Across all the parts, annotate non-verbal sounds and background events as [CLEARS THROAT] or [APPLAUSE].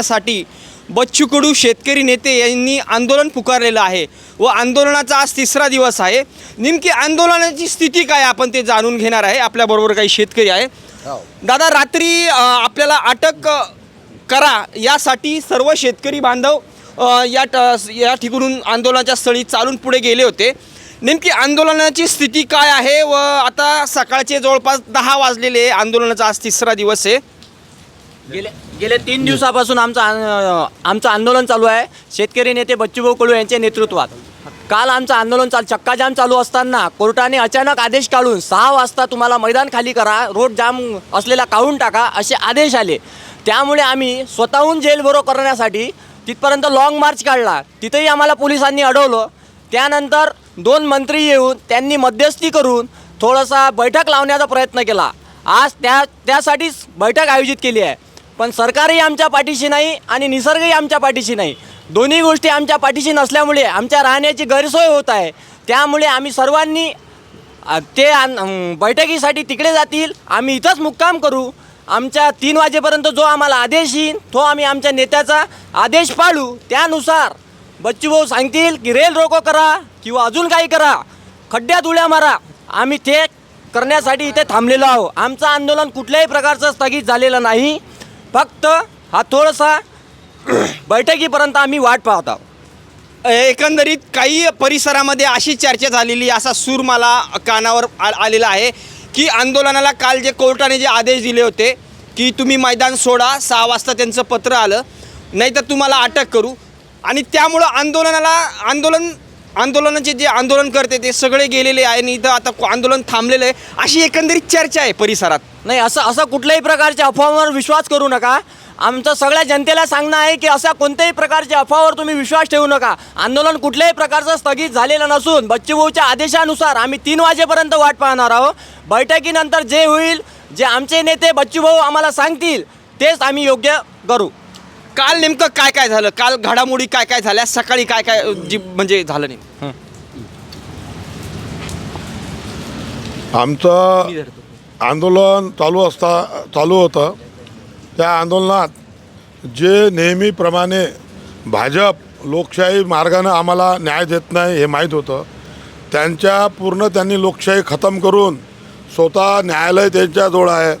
साठी बच्चू कडू शेतकरी नेते यांनी आंदोलन पुकारलेलं आहे व आंदोलनाचा आज तिसरा दिवस आहे. नेमकी आंदोलनाची स्थिती काय आपण ते जाणून घेणार आहे. आपल्याबरोबर काही शेतकरी आहे. दादा रात्री आपल्याला अटक करा यासाठी सर्व शेतकरी बांधव या या ठिकाणून आंदोलनाच्या स्थळी चालून पुढे गेले होते. नेमकी आंदोलनाची स्थिती काय आहे व आता सकाळचे जवळपास दहा वाजलेले. आंदोलनाचा आज तिसरा दिवस आहे. गेले गेले तीन दिवसापासून आमचं आं- आमचं आंदोलन चालू आहे. शेतकरी नेते बच्चूभाऊ कडू यांच्या नेतृत्वात. काल आमचं आंदोलन चाल चक्काजाम चालू असताना कोर्टाने अचानक आदेश काढून सहा वाजता तुम्हाला मैदान खाली करा रोड जाम असलेला काढून टाका असे आदेश आले. त्यामुळे आम्ही स्वतःहून जेलभरो करण्यासाठी तिथपर्यंत लाँग मार्च काढला. तिथेही आम्हाला पोलिसांनी अडवलं. त्यानंतर दोन मंत्री येऊन त्यांनी मध्यस्थी करून थोडासा बैठक लावण्याचा प्रयत्न केला. आज त्या त्यासाठीच बैठक आयोजित केली आहे. पण सरकारही आमच्या पाठीशी नाही आणि निसर्गही आमच्या पाठीशी नाही. दोन्ही गोष्टी आमच्या पाठीशी नसल्यामुळे आमच्या राहण्याची गैरसोय होत आहे. त्यामुळे आम्ही सर्वांनी ते बैठकीसाठी तिकडे जातील. आम्ही इथंच मुक्काम करू. आमच्या तीन वाजेपर्यंत जो आम्हाला आदेश येईल तो आम्ही आमच्या नेत्याचा आदेश पाळू. त्यानुसार बच्चूभाऊ सांगतील की रेल रोको करा किंवा अजून काही करा. खड्ड्यात उड्या मारा. आम्ही ते करण्यासाठी इथे थांबलेलो आहोत. आमचं आंदोलन कुठल्याही प्रकारचं स्थगित झालेलं नाही. फक्त हा थोडासा बैठकीपर्यंत आम्ही वाट पाहत आहोत. एकंदरीत काही परिसरामध्ये अशी चर्चा झालेली असा सूर मला कानावर आ आलेला आहे की आंदोलनाला काल जे कोर्टाने जे आदेश दिले होते की तुम्ही मैदान सोडा सहा वाजता त्यांचं पत्र आलं नाही तर तुम्हाला अटक करू. आणि त्यामुळं आंदोलनाला आंदोलन आंदोलनाचे जे आंदोलन करते ते सगळे गेलेले आहे आणि इथं आता आंदोलन थांबलेलं आहे. अशी एकंदरीत चर्चा आहे परिसरात. नाही असं असं कुठल्याही प्रकारच्या अफवांवर विश्वास करू नका. आमचं सगळ्या जनतेला सांगणं आहे की अशा कोणत्याही प्रकारच्या अफवावर तुम्ही विश्वास ठेवू नका. आंदोलन कुठल्याही प्रकारचं स्थगित झालेलं नसून बच्चूभाऊच्या आदेशानुसार आम्ही तीन वाजेपर्यंत वाट पाहणार आहोत. बैठकीनंतर जे होईल जे आमचे नेते बच्चूभाऊ आम्हाला सांगतील तेच आम्ही योग्य करू. काल नेमकं काय काय झालं? काल घडामोडी काय काय झाल्या? सकाळी काय काय जी म्हणजे झालं नाही आमचं आंदोलन चालू असता चालू होतं. त्या आंदोलनात जे नेहमीप्रमाणे भाजप लोकशाही मार्गानं आम्हाला न्याय देत नाही हे माहीत होतं. त्यांच्या पूर्ण त्यांनी लोकशाही खतम करून स्वतः न्यायालय त्यांच्याजवळ आहे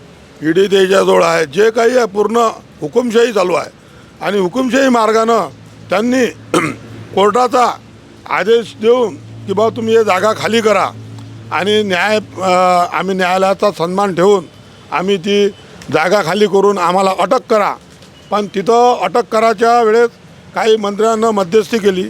ईडी त्यांच्याजवळ आहे जे काही आहे पूर्ण हुकुमशाही चालू आहे. आणि हुकुमशाही मार्गानं त्यांनी [CLEARS THROAT] कोर्टाचा आदेश देऊन की बा तुम्ही हे जागा खाली करा. आणि न्याय आम्ही न्यायालयाचा सन्मान ठेवून आम्ही ती जागा खाली करून आम्हाला अटक करा. पण तिथं अटक करायच्या वेळेस काही मंत्र्यांना मध्यस्थी केली.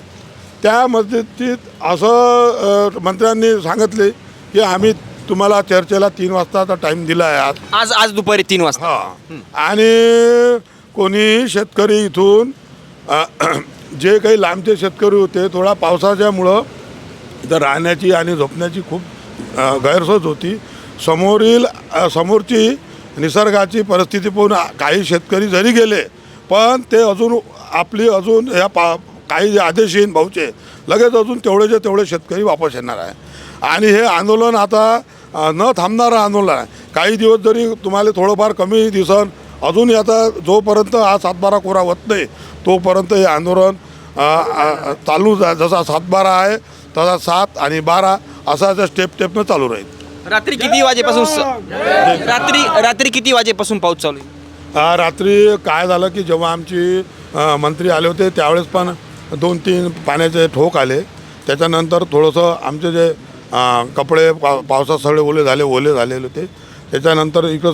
त्या मध्यस्थीत असं मंत्र्यांनी सांगितले की आम्ही तुम्हाला चर्चेला तीन वाजताचा टाईम दिला आहे आज. आज आज दुपारी तीन वाजता. हा. आणि कोणी शेतकरी इथून [CLEARS THROAT] जे काही लांबचे शेतकरी होते थोडा पावसाच्यामुळं इथं राहण्याची आणि झोपण्याची खूप गैरसोय होती. समोरील समोरची निसर्गाची परिस्थिती पाहून काही शेतकरी जरी गेले पण ते अजून आपली अजून या पा काही जे आदेश येईन भाऊचे लगेच अजून तेवढेचे तेवढे शेतकरी वापस येणार आहे. आणि हे आंदोलन आता न थांबणारं आंदोलन आहे. काही दिवस जरी तुम्हाला थोडंफार कमी दिसन अजून आता जोपर्यंत हा सातबारा कोरा होत नाही तोपर्यंत हे आंदोलन चालू जसा सातबारा आहे तसा सात आणि बारा असा स्टेप स्टेपनं चालू राहील. रात्री किती वाजेपासून रात्री रात्री किती वाजेपासून पाऊस चालू आहे? रात्री काय झालं की जेव्हा आमची मंत्री आले होते त्यावेळेस पण दोन तीन पाण्याचे ठोक आले. त्याच्यानंतर थोडंसं आमचे जे कपडे पा पावसात सगळे ओले झाले ओले झालेले होते. त्याच्यानंतर इकडं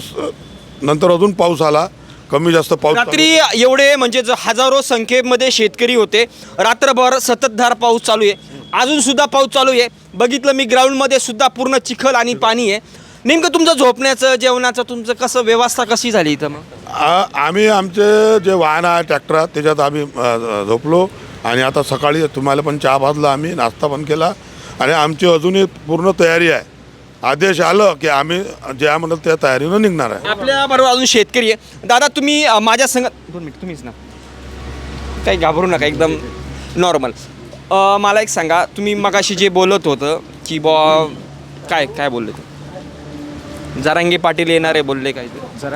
नंतर अजून पाऊस आला कमी जास्त पाऊस रात्री एवढे म्हणजे जो हजारो संख्येमध्ये शेतकरी होते. रात्रभर सततधार पाऊस चालू आहे. अजून सुद्धा पाऊस चालू आहे. बघितलं मी ग्राउंडमध्ये सुद्धा पूर्ण चिखल आणि पाणी आहे. नेमकं तुमचं झोपण्याचं जेवणाचं तुमचं कसं व्यवस्था कशी झाली इथं मग? आ- आम्ही आमचे जे वाहन आहे ट्रॅक्टर त्याच्यात आम्ही अ, झोपलो. आणि आता सकाळी तुम्हाला पण चहा भाजला आम्ही नाश्ता पण केला. आणि आमची अजूनही पूर्ण तयारी आहे. आदेश आलं की आम्ही ज्या म्हणत त्या तयारीनं निघणार आहे. आपल्या बरोबर अजून शेतकरी आहे. दादा तुम्ही अं, माझ्या संग दोन मिनिट तुम्हीच ना. काही घाबरू नका एकदम नॉर्मल मला एक सांगा तुम्ही मगाशी जे बोलत होतं की बॉ काय काय बोलले ते? जरांगे पाटील येणार आहे बोलले काय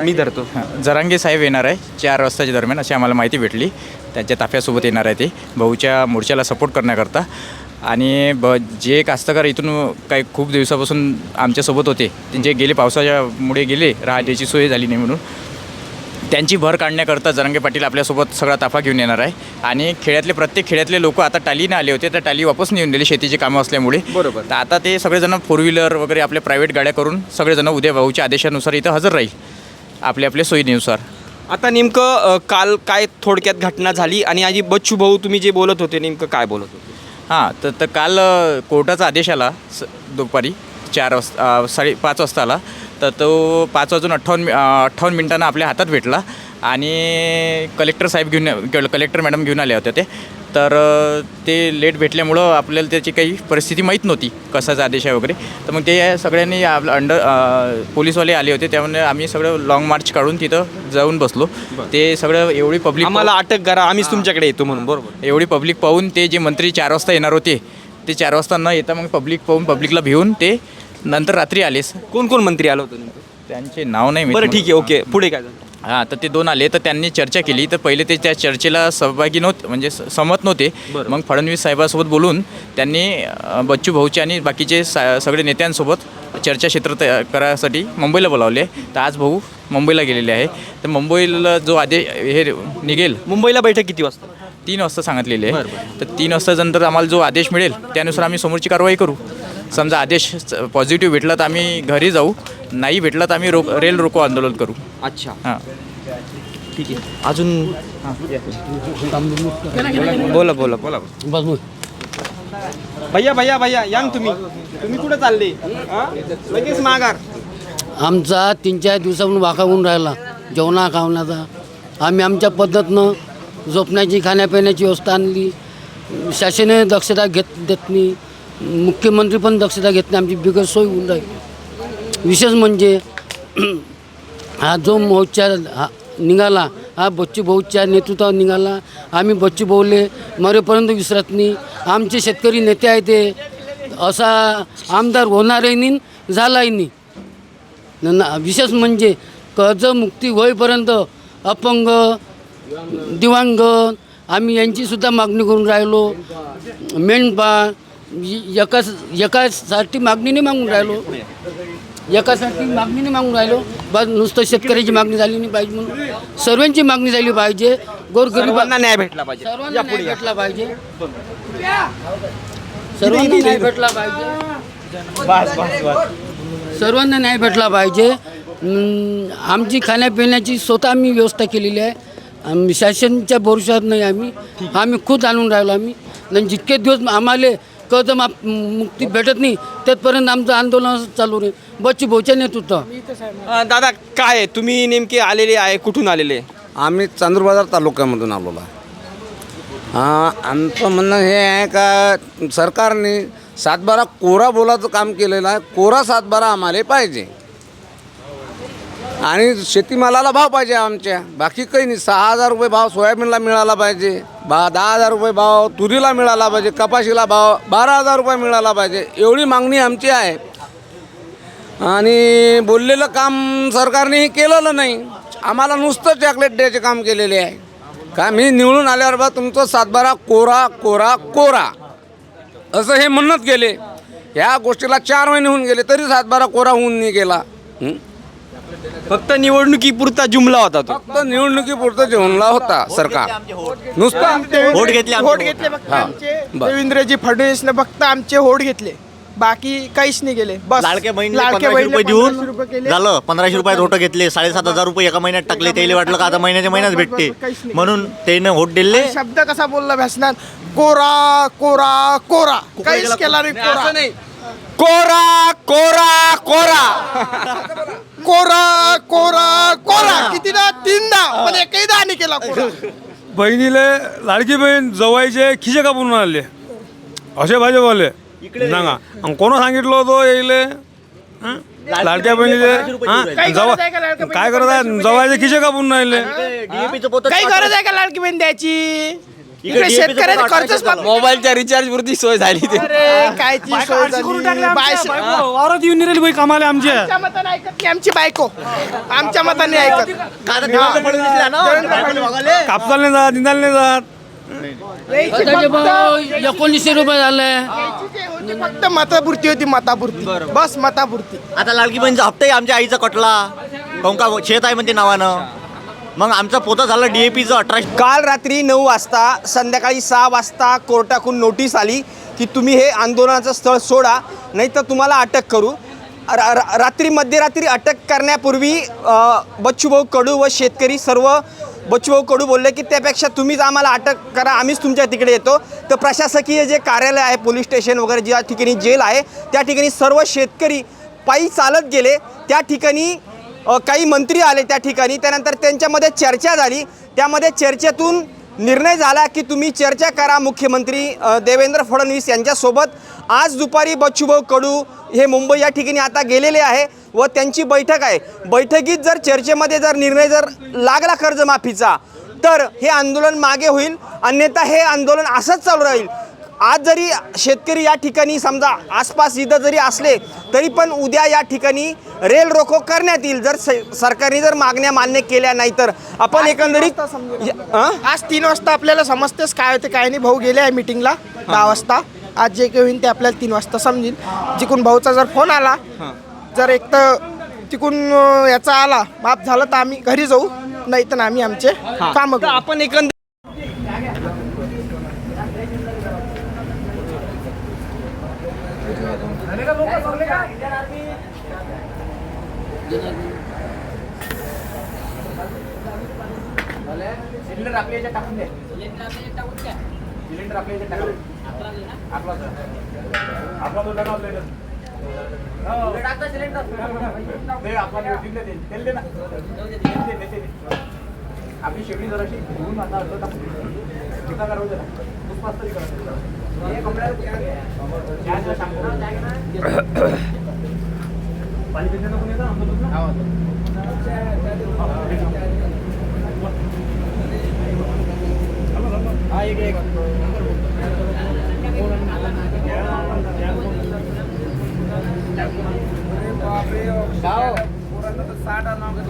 मी धरतो. जरांगे साहेब येणार आहे. चार वाजताच्या दरम्यान अशी आम्हाला माहिती भेटली. त्यांच्या ताफ्यासोबत येणार आहे ते. भाऊच्या मोर्चाला सपोर्ट करण्याकरता. आणि ब जे कास्तकार इथून काही खूप दिवसापासून आमच्यासोबत होते जे गेले पावसाच्यामुळे गेले राहण्याची सोय झाली नाही म्हणून त्यांची भर काढण्याकरता जरांगे पाटील आपल्यासोबत सगळा ताफा घेऊन येणार आहे. आणि खेड्यातले प्रत्येक खेड्यातले लोक आता टालीने आले होते त्या टाली वापस नेऊन दिली शेतीची कामं असल्यामुळे. बरोबर. तर आता ते सगळेजण फोर व्हीलर वगैरे आपल्या प्रायव्हेट गाड्या करून सगळेजण उद्या भाऊच्या आदेशानुसार इथं हजर राहील आपल्या आपल्या सोयीनुसार. आता नेमकं काल काय थोडक्यात घटना झाली आणि आधी बच्चू भाऊ तुम्ही जे बोलत होते नेमकं काय बोलत होते? हां तर तर काल कोर्टाचा आदेश आला स दुपारी चार वाजता साडे पाच वाजता आला. तर तो पाच वाजून अठ्ठावन्न अठ्ठावन्न मिनिटांना आपल्या हातात भेटला. आणि कलेक्टर साहेब घेऊन कलेक्टर मॅडम घेऊन आले होते ते. तर ते लेट भेटल्यामुळं आपल्याला त्याची काही परिस्थिती माहीत नव्हती कसाचा आदेश आहे वगैरे. तर मग ते सगळ्यांनी आपलं अंडर पोलीसवाले आले होते त्यामुळे आम्ही सगळं लॉंग मार्च काढून तिथं जाऊन बसलो. ते सगळं एवढी पब्लिक आम्हाला अटक करा आम्हीच तुमच्याकडे येतो म्हणून बरोबर. एवढी पब्लिक पाहून ते जे मंत्री चार वाजता येणार होते ते चार वाजता न येता मग पब्लिक पाहून पब्लिकला भिवून ते नंतर रात्री आलेच. कोण कोण मंत्री आलं होतं त्यांचे नाव नाही बरं. ठीक आहे ओके. पुढे काय झालं? हां तर ते दोन आले तर त्यांनी चर्चा केली. तर पहिले ते त्या चर्चेला सहभागी नव्हते म्हणजे स- सहमत नव्हते. मग फडणवीस साहेबांसोबत बोलून त्यांनी अ, बच्चू भाऊचे आणि बाकीचे सा सगळे नेत्यांसोबत चर्चाक्षेत्र तयार करायसाठी मुंबईला बोलावले तर आज भाऊ मुंबईला गेलेले आहे. तर मुंबईला जो आदेश हे निघेल. मुंबईला बैठक किती वाजता? तीन वाजता सांगितलेले आहे. तर तीन वाजता नंतर आम्हाला जो आदेश मिळेल त्यानुसार आम्ही समोरची कारवाई करू. समजा आदेश पॉझिटिव्ह भेटला तर आम्ही घरी जाऊ नाही भेटला तर आम्ही रोक रेल रोको आंदोलन करू. अच्छा. हां. ठीक आहे. अजून बोला बोला. बोला. भैया भैया भैया या ना तुम्ही. तुम्ही कुठं चालले? हा? लगेच माघार. आमचा तीन चार दिवसापासून वाका होऊन राहिला जेवणा खावण्याचा. आम्ही आमच्या पद्धतीनं झोपण्याची खाण्यापिण्याची व्यवस्था आणली. शासनाने दक्षता घेत देत नाही. मुख्यमंत्री पण दक्षता घेत नाही आमची बिगर सोय होऊन राहील. विशेष म्हणजे [CLEARS THROAT] हा जो मोर्चा हा निघाला हा बच्चू भाऊच्या नेतृत्वावर निघाला. आम्ही बच्चू भाऊले मरेपर्यंत विसरत नाही. आमचे शेतकरी नेते आहे ते. असा आमदार होणारही नाही झालाही नाही. ना विशेष म्हणजे कर्जमुक्ती होईपर्यंत अपंग दिवांगण आम्ही यांचीसुद्धा मागणी करून राहिलो. मेंढपाळ एकाच एकासाठी मागणीने मागून राहिलो. एकासाठी मागणीने मागून राहिलो. बस नुसतं शेतकऱ्याची मागणी झाली नाही पाहिजे म्हणून. सर्वांची मागणी झाली पाहिजे. गोरगरीब सर्वांना न्याय भेटला पाहिजे. सर्वांना न्याय. भेटला पाहिजे. सर्वांना न्याय भेटला पाहिजे. सर्वांना न्याय भेटला पाहिजे. आमची खाण्यापिण्याची स्वतः आम्ही व्यवस्था केलेली आहे. आम्ही शासनच्या भरोशावर नाही आम्ही. आम्ही खुद आणून राहिलो आम्ही. आणि जितके दिवस आम्हाला कर्ज माफ मुक्ती भेटत नाही. तिथपर्यंत आमचं आंदोलन चालू राहील बच्चू भाऊच्या नेतृत्व. अ, दादा काय आहे? तुम्ही नेमके आलेले आहे कुठून आलेले? आम्ही चांदूरबाजार तालुक्यामधून आलेलो आहे. हां आमचं म्हणणं हे आहे का सरकारने सातबारा कोरा बोलाचं काम केलेलं आहे. कोरा सातबारा आम्हाला पाहिजे. आणि शेतीमालाला भाव पाहिजे आमच्या. बाकी काही नाही. सहा हजार रुपये भाव सोयाबीनला मिळाला पाहिजे. बा दहा हजार रुपये भाव तुरीला मिळाला पाहिजे. कपाशीला भाव बारा हजार रुपये मिळाला पाहिजे. एवढी मागणी आमची आहे. आणि बोललेलं काम सरकारनेही केलेलं नाही. आम्हाला नुसतं चॉकलेट द्यायचे काम केलेले आहे. का मी निवडून आल्यावर बा तुमचं सातबारा कोरा कोरा कोरा. असं हे म्हणत गेले. ह्या गोष्टीला चार महिने होऊन गेले तरी सातबारा कोरा होऊन नाही गेला. फक्त निवडणुकीपुरता जुमला होता तो. फक्त निवडणुकीपुरतं जेवणला होता सरकार. नुसतं आमचे वोट घेतले वोट. घेतले फक्त हा. आमचे बरं. देवेंद्रजी फडणवीसने फक्त आमचे होड घेतले. बाकी काहीच नाही गेले बस. लाडक्या बहिणीला लाडक्या पंधराशे रुपये बहिणीला 1500 देऊन रुपये केले. झालं. पंधराशे रुपयात होटं घेतले. साडेसात हजार रुपये एका महिन्यात टाकले. त्याला वाटलं का आता महिन्याच्या महिन्यात भेटते. म्हणून त्यानं होट दिले. शब्द कसा बोलला भ्यासनात कोरा कोरा. कोरा काहीच केला नाही कोरा. नाही. कोरा कोरा कोरा. कोरा कोरा कोरा. कितीदा? तीनदा. पण एकही नाही केला कोरा. बहिणीले लाडकी बहीण जवायचे खिशे कापून आले. असे भाजपवाले सांगा आणि कोण सांगितलं होतं यायले? हं? लाडक्या बहिणीले? हं? काही जवा काय करत आहे? जवायचे खिशे कापून राहिले. काही गरज आहे का लाडकी बहीण द्यायची? इकडे खर्चच मोबाईलच्या रिचार्ज पुरती सोय झाली ते. अरे काय ती सोय झाली? वावरात येऊन नाही बाई कामाला आमच्या. आमच्या मताने ऐकत नाही आमची बायको. आमच्या मताने ऐकत. आता देवेंद्र फडणवीस दिसला ना? देवेंद्र फडणवीस. कापसाला नाही जात निंदाला नाही जात. यायची फक्त- एकोणीसशे रुपये झाले. यायची जे होती फक्त मतापुरती होती मतापुरती. बस मतापुरती. आता लाडकी बहिणीचा हप्ताही आमच्या आईचा कटला. काहून का शेत आहे म्हणते नावानं. मग आमचा पोता झाला पीचं अठराशे काल रात्री नऊ वाजता संध्याकाळी सहा वाजता कोर्टाकडून नोटीस आली की तुम्ही हे आंदोलनाचं स्थळ सोडा नाही तर तुम्हाला अटक करू. रा- रा- रात्री मध्यरात्री अटक करण्यापूर्वी बच्चूभाऊ कडू व शेतकरी सर्व बच्चूभाऊ कडू बोलले की त्यापेक्षा तुम्हीच आम्हाला अटक करा आम्हीच तुमच्या तिकडे येतो. तर प्रशासकीय जे कार्यालय आहे पोलीस स्टेशन वगैरे ज्या ठिकाणी जेल आहे त्या ठिकाणी सर्व शेतकरी पायी चालत गेले. त्या ठिकाणी काही मंत्री आले त्या ठिकाणी त्यानंतर त्यांच्यामध्ये चर्चा झाली. त्यामध्ये चर्चेतून निर्णय झाला की तुम्ही चर्चा करा मुख्यमंत्री देवेंद्र फडणवीस यांच्यासोबत. आज दुपारी बच्चूभाऊ कडू हे मुंबई या ठिकाणी आता गेलेले आहे व त्यांची बैठक आहे. बैठकीत जर चर्चेमध्ये जर निर्णय जर लागला कर्जमाफीचा तर हे आंदोलन मागे होईल. अन्यथा हे आंदोलन असंच चालू राहील. आज जरी शेतकरी या ठिकाणी समजा आसपास इथं जरी असले तरी पण उद्या या ठिकाणी रेल रोको करण्यात येईल. जर सरकारने जर मागण्या मान्य केल्या नाही तर. आपण एकंदरीत? आज तीन वाजता आपल्याला समजतेच काय होते काय नाही. भाऊ गेले आहे मिटिंगला दहा वाजता. आज जे काही होईल ते आपल्याला तीन वाजता समजेल. जिकून भाऊचा जर फोन आला जर एक तर तिकून याचा आला माफ झालं तर आम्ही घरी जाऊ नाही तर आम्ही आमचे कामं आपण एकंदर सिलेंडर आपल्या याच्यात टाकून दे सिलेंडर आपल्या याच्यात टाकून. आपला सर. हो. टाक ना सिलेंडर. दे, आपला दिले ते. तेल दे ना. तेल दे, दे. आपली शेगडी जराशी धुवून आता असं टाकून दे. टिका करू दे ना. पुष्पास्त तरी करा. हे कपड्याला पुसून दे. गॅसला shampoo. पाणी ना कोणी आता? हो. हा, एक, एक. या तिकडे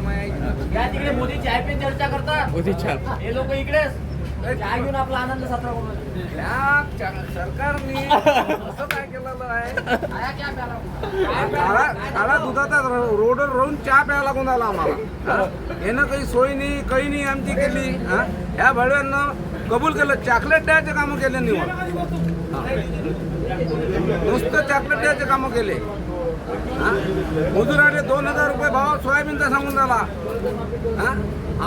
मोदी चाय पे चर्चा करतात मोदी चहा हे लोक इकडेच चहा घेऊन आपला आनंद साजरा करून सरकारने असं काय केलेलं आहे? काळा काळा दुधाचा रोडवर राहून चहा प्यायला लागून आला आम्हाला? हा? यानं काही सोय नाही काही नाही आमची केली. हा? या भडव्यांना कबूल केलं. चॉकलेट द्यायचे कामं केले निवड नुसतं चॉकलेट द्यायचे कामं केले. हा? मजुराने दोन हजार रुपये भाव सोयाबीनचा सांगून झाला हा?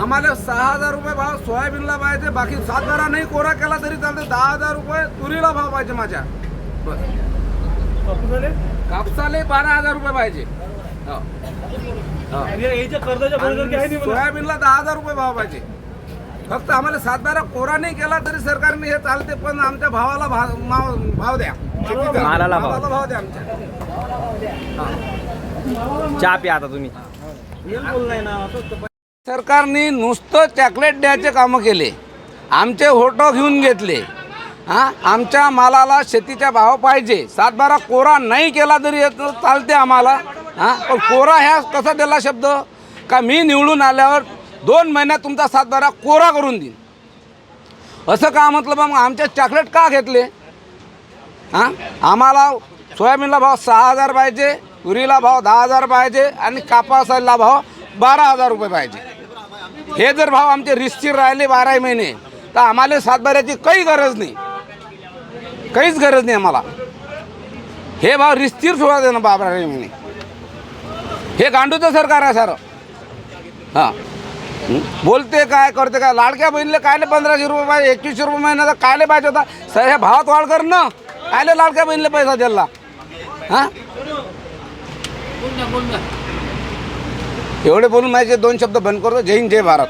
आम्हाला सहा हजार रुपये भाव सोयाबीनला पाहिजे बाकी सात नाही कोरा केला तरी चालते दहा हजार रुपये तुरीला भाव पाहिजे माझ्या. बस. कापसाले? बारा हजार रुपये पाहिजे. हो. हो. सोयाबीनला दहा हजार रुपये भाव पाहिजे. फक्त आम्हाला सात बारा कोरा नाही केला तरी सरकारने हे चालते पण आमच्या भावाला भाव भाव द्या. मालाला भाव. भाव द्या आमच्या. चहा प्या आता तुम्ही. सरकारने नुसतं चॉकलेट द्यायचे कामं केले. आमचे होटो घेऊन घेतले. हां? आमच्या मालाला शेतीचा भाव पाहिजे. सातबारा कोरा नाही केला तरी चालते आम्हाला. हां? पण कोरा ह्या कसा दिला शब्द? का मी निवडून आल्यावर दोन महिन्यात तुमचा सातबारा कोरा करून देईन. असं का म्हटलं मग आमचे चॉकलेट का घेतले? हां? आम्हाला सोयाबीनला भाव सहा हजार पाहिजे तुरीला भाव दहा हजार पाहिजे आणि कापासाला भाव बारा हजार रुपये पाहिजे. हे जर भाव आमचे रिस्तीर राहिले बाराही महिने तर आम्हाला सातबाऱ्याची काही गरज नाही. काहीच गरज नाही आम्हाला. हे भाव रिस्तीर सोडा देणं ना बाराही महिने. हे गांडूचं सरकार आहे सर. हां. बोलते काय करते काय? लाडक्या बहिणीला कायले पंधराशे रुपये पाहिजे एकवीसशे रुपये महिन्याचा कायले पाहिजे होता? सर ह्या भावात वाढ कर ना. कायले लाडक्या बहिणीला पैसा दिला. हां? एवढे बोलून माझे दोन शब्द बंद करतो. जय हिंद जय भारत.